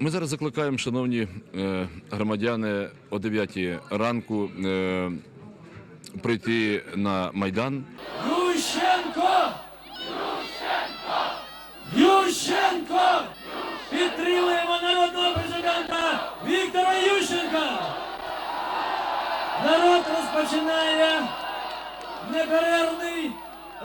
Ми зараз закликаємо, шановні е, громадяни, о 9 ранку е, прийти на Майдан. Ющенко! Ющенко! Підтримуємо народного президента Віктора Ющенка! Народ розпочинає неперервний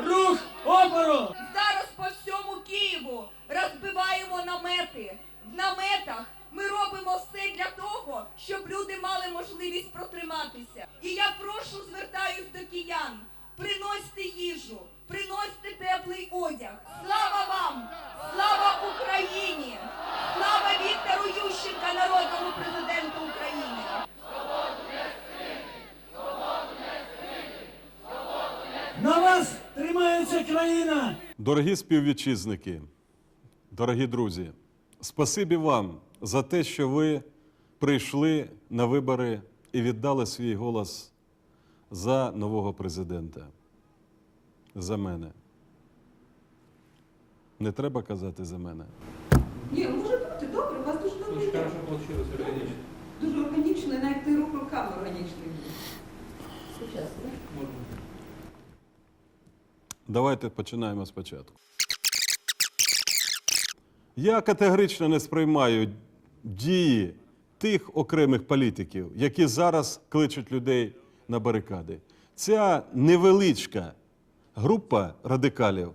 рух опору! Зараз по всьому Києву розбиваємо намети. В наметах ми робимо все для того, щоб люди мали можливість протриматися. І я прошу, звертаюсь до киян. Приносьте їжу, приносьте теплий одяг. Слава вам! Слава Україні! Слава Віктору Ющенка, народному президенту України! На вас тримається країна! Дорогі співвітчизники, дорогі друзі, спасибі вам за те, що ви прийшли на вибори і віддали свій голос за нового президента. За мене. Не треба казати за мене. Ні, ну, може бути, добре, у вас дуже добре. Дуже органічно, і навіть той рух руками органічний. Сучасно. Давайте починаємо спочатку. Я категорично не сприймаю дії тих окремих політиків, які зараз кличуть людей на барикади. Ця невеличка група радикалів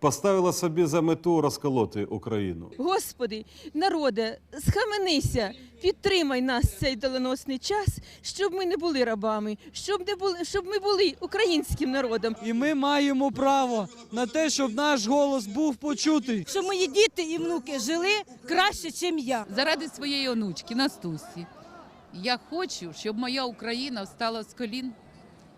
поставила собі за мету розколоти Україну. Господи, народе, схаменися, підтримай нас цей доленосний час, щоб ми не були рабами, щоб не були, щоб ми були українським народом. І ми маємо право на те, щоб наш голос був почутий. щоб мої діти і внуки жили краще, ніж я. заради своєї онучки Настусі. Я хочу, щоб моя Україна встала з колін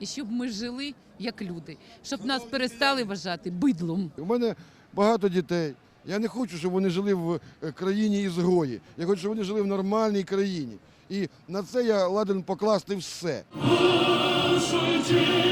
і щоб ми жили як люди, щоб нас перестали вважати бидлом. У мене багато дітей. Я не хочу, щоб вони жили в е, країні ізгої. Я хочу, щоб вони жили в нормальній країні. І на це я ладен покласти все. Душу ті